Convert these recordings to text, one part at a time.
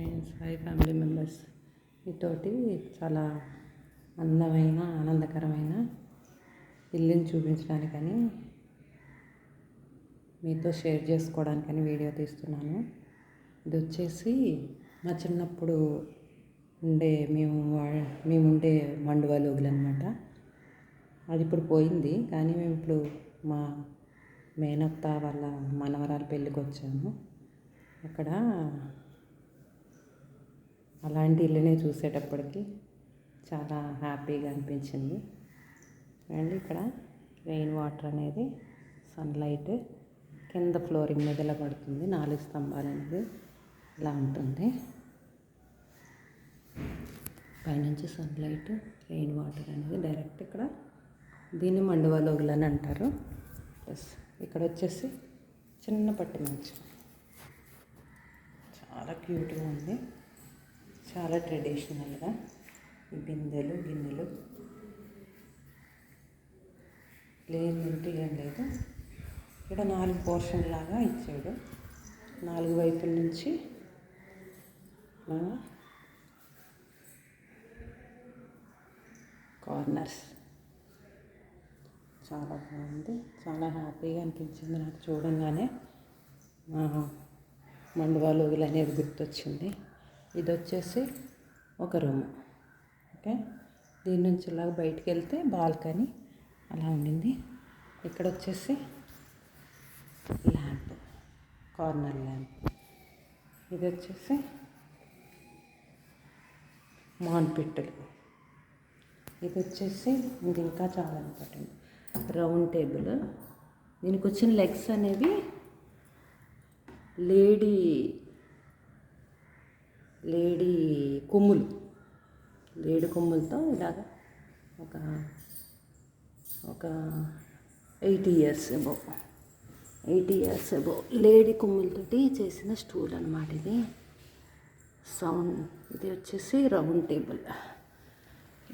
Friends hi family members మీతోటి చాలా అందమైన ఆనందకరమైన ఇల్లుని చూపించడానికని మీతో షేర్ చేసుకోవడానికని వీడియో తీస్తున్నాను. ఇది వచ్చేసి మా చిన్నప్పుడు ఉండే మేము వా- మేము ఉండే మండువాలోగులు అనమాట అది ఇప్పుడు పోయింది కానీ మేము ఇప్పుడు మా మేనత్త వాళ్ళ మనవరాలు పెళ్ళికి వచ్చాము అక్కడ అలాంటి ఇల్లునే చూసేటప్పటికి చాలా హ్యాపీగా అనిపించింది. అండ్ ఇక్కడ రెయిన్ వాటర్ అనేది సన్లైట్ కింద ఫ్లోరింగ్ మీద ఇలా పడుతుంది. నాలుగు స్తంభాలు అనేది ఇలా ఉంటుంది. పైనుంచి సన్లైట్ రెయిన్ వాటర్ అనేది డైరెక్ట్ ఇక్కడ దీన్ని మండువాలోగులు అని అంటారు. ప్లస్ ఇక్కడ వచ్చేసి చిన్న పట్టి మంచం. చాలా క్యూట్గా ఉంది. చాలా ట్రెడిషనల్గా ఈ బిందెలు గిన్నెలు. లేదంటూ ఏం లేదు. ఇక్కడ నాలుగు పోర్షన్ లాగా ఇచ్చాడు. నాలుగు వైపుల నుంచి కార్నర్స్. చాలా బాగుంది. చాలా హ్యాపీగా అనిపించింది నాకు చూడంగానే. మండువాలోగులు అనేది గుర్తొచ్చింది. ఇది వచ్చేసి ఒక రూమ్. ఓకే? దీని నుంచి ఇలా బయటికి వెళ్తే బాల్కనీ అలా ఉండింది. ఇక్కడ వచ్చేసి ల్యాంప్ కార్నర్ ల్యాంప్. ఇది వచ్చేసి మాన్పిట్టలు. ఇది వచ్చేసి ఇది ఇంకా చాలా ఇంపార్టెంట్. Round table. దీనికి వచ్చిన లెగ్స్ అనేవి లేడీ లేడీ కొమ్ములు. లేడీ కొమ్ములతో ఇలాగ ఒక ఒక eighty years above eighty years above lady కొమ్ములతోటి చేసిన స్టూల్ అనమాట ఇది. సౌండ్ ఇది వచ్చేసి రౌండ్ టేబుల్.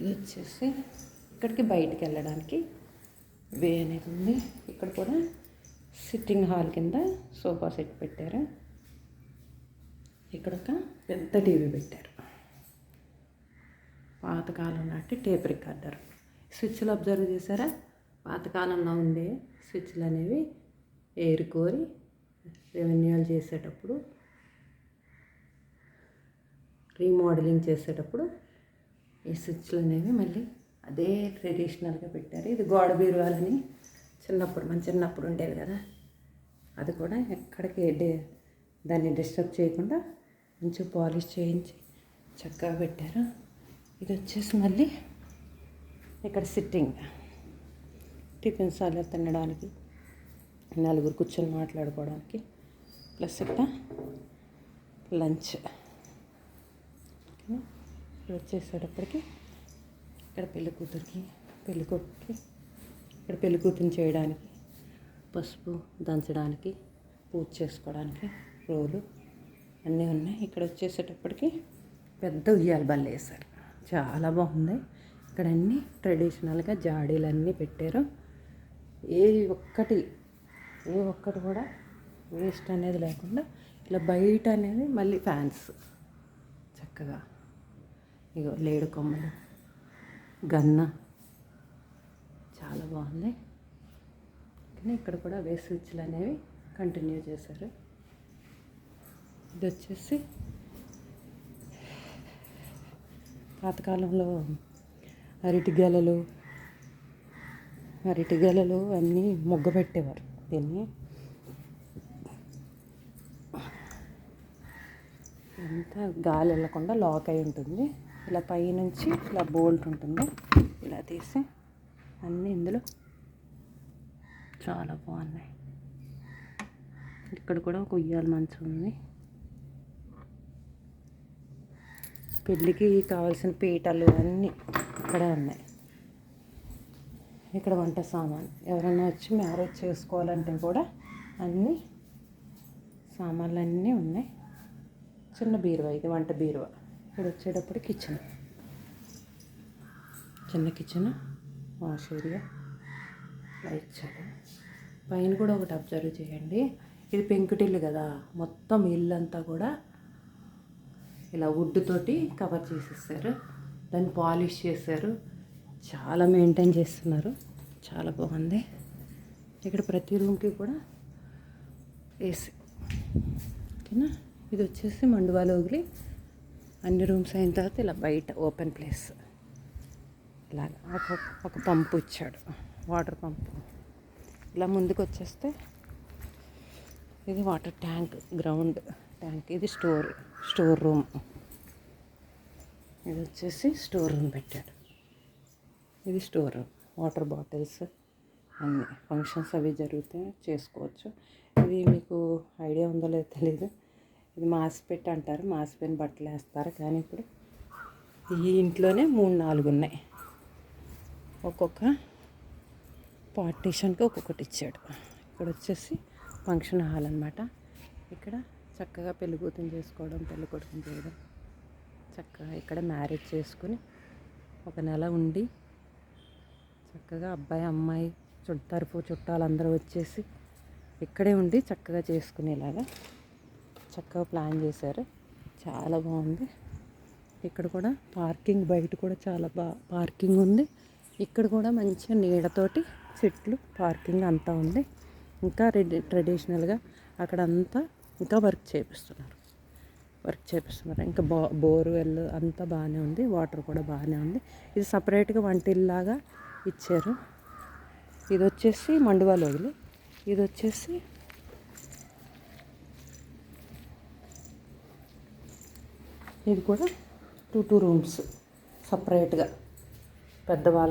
ఇది వచ్చేసి ఇక్కడికి బయటికి వెళ్ళడానికి వే అనేది ఉంది. ఇక్కడ కూడా సిట్టింగ్ హాల్ కింద సోఫా సెట్ పెట్టారు. ఇక్కడ ఒక పెద్ద టీవీ పెట్టారు. పాతకాలం నాటి టేప్ రికార్డర్. స్విచ్లు అబ్జర్వ్ చేశారా? పాతకాలంలో ఉండే స్విచ్లు అనేవి ఏరుకోరి రెవెన్యూలు చేసేటప్పుడు రీమోడలింగ్ చేసేటప్పుడు ఈ స్విచ్లు అనేవి మళ్ళీ అదే ట్రెడిషనల్గా పెట్టారు. ఇది గోడ బీరువాలని చిన్నప్పుడు మన చిన్నప్పుడు ఉండేది కదా. అది కూడా ఎక్కడికి డే దాన్ని డిస్టర్బ్ చేయకుండా మంచిగా పాలిష్ చేయించి చక్కగా పెట్టారు. ఇది వచ్చేసి మళ్ళీ ఇక్కడ సిట్టింగ్ టిఫిన్ సార్లు తినడానికి నలుగురు కూర్చొని మాట్లాడుకోవడానికి ప్లస్ ఇక్కడ లంచ్. ఇక్కడ వచ్చేసేటప్పటికి ఇక్కడ పెళ్ళి కూతురికి పెళ్ళి కొడుకుకి ఇక్కడ పెళ్ళి కూతురిని చేయడానికి పసుపు దంచడానికి పూజ చేసుకోవడానికి రోలు. అన్నీ ఉన్నాయి. ఇక్కడ వచ్చేసేటప్పటికి పెద్ద ఉయ్యాల బల్ల వేశారు చాలా బాగుంది. ఇక్కడ అన్నీ ట్రెడిషనల్గా జాడీలు అన్నీ పెట్టారు. ఏ ఒక్కటి ఏ ఒక్కటి కూడా వేస్ట్ అనేది లేకుండా ఇలా బయట అనేది మళ్ళీ ఫ్యాన్స్. చక్కగా. ఇగో లేడు కొమ్మలు గన్న. చాలా బాగుంది. కానీ ఇక్కడ కూడా వే స్విచ్లు అనేవి కంటిన్యూ చేశారు. ఇది వచ్చేసి పాతకాలంలో అరటి గెలలు అరటి గెలలు అన్నీ మొగ్గ పెట్టేవారు దీన్ని. అంతా గాలి వెళ్ళకుండా లాక్ అయి ఉంటుంది. ఇలా పైనుంచి ఇలా బోల్ట్ ఉంటుంది. ఇలా తీసి అన్నీ ఇందులో చాలా బాగున్నాయి. ఇక్కడ కూడా ఒక ఉయ్యాల మంచం ఉంది. పెళ్ళికి కావాల్సిన పీటలు అన్నీ ఇక్కడే ఉన్నాయి. ఇక్కడ వంట సామాన్. ఎవరైనా వచ్చి మ్యారేజ్ చేసుకోవాలంటే కూడా అన్నీ సామాన్లు అన్నీ ఉన్నాయి. చిన్న బీరువా ఇది వంట బీరువా. ఇక్కడ వచ్చేటప్పుడు కిచెన్. చిన్న కిచెన్ వాష్ ఏరియా లైట్ ఇచ్చాడు పైన కూడా ఒకటి అబ్జర్వ్ చేయండి. ఇది పెంకుటిల్లు కదా. మొత్తం ఇల్లు అంతా కూడా ఇలా వుడ్ తోటి కవర్ చేసేసారు. దాన్ని పాలిష్ చేశారు చాలా మెయింటైన్ చేస్తున్నారు. చాలా బాగుంది. ఇక్కడ ప్రతి రూమ్కి కూడా ఏసీ ఓకేనా? ఇది వచ్చేసి మండువాలో వదిలి అన్ని రూమ్స్ అయిన తర్వాత ఇలా బయట ఓపెన్ ప్లేస్ ఇలా ఒక ఒక పంపు ఇచ్చాడు. వాటర్ పంపు ఇలా ముందుకు వచ్చేస్తే ఇది వాటర్ ట్యాంక్ గ్రౌండ్ ట్యాంక్ ఇది స్టోర్ స్టోర్ రూమ్. ఇది వచ్చేసి స్టోర్ రూమ్ పెట్టాడు ఇది స్టోర్ రూమ్. వాటర్ బాటిల్స్ అన్ని ఫంక్షన్స్ అవి జరిగితే చేసుకోవచ్చు. ఇది మీకు ఐడియా ఉందో లేదో తెలియదు ఇది మాసిపెట్టి అంటారు. మాసిపోయిన బట్టలు వేస్తారు. కానీ ఇప్పుడు ఈ ఇంట్లోనే మూడు నాలుగు ఉన్నాయి. ఒక్కొక్క పార్టీషన్కి ఒక్కొక్కటి ఇచ్చాడు. ఇక్కడ వచ్చేసి ఫంక్షన్ హాల్ అనమాట ఇక్కడ చక్కగా పెళ్ళి కూతురు చేసుకోవడం పెళ్ళి కొడుకుని చేయడం చక్కగా ఇక్కడ మ్యారేజ్ చేసుకుని ఒక నెల ఉండి చక్కగా అబ్బాయి అమ్మాయి చుట్ట చుట్టాలందరూ వచ్చేసి ఇక్కడే ఉండి చక్కగా చేసుకునేలాగా చక్కగా ప్లాన్ చేశారు. చాలా బాగుంది. ఇక్కడ కూడా పార్కింగ్ బయట కూడా చాలా బా పార్కింగ్ ఉంది. ఇక్కడ కూడా మంచిగా నీడతోటి చెట్లు పార్కింగ్ అంతా ఉంది. ఇంకా రెడీ ట్రెడిషనల్గా అక్కడ అంతా ఇంకా వర్క్ చేపిస్తున్నారు. వర్క్ చేపిస్తున్నారు. ఇంకా బో బోర్వెల్ అంతా బాగానే ఉంది. వాటర్ కూడా బాగానే ఉంది. ఇది సపరేట్గా వంటిల్లాగా ఇచ్చారు. ఇది వచ్చేసి మండువాలు వదిలి. ఇది వచ్చేసి ఇది కూడా టూ టూ రూమ్స్ సపరేట్గా. పెద్దవాళ్ళ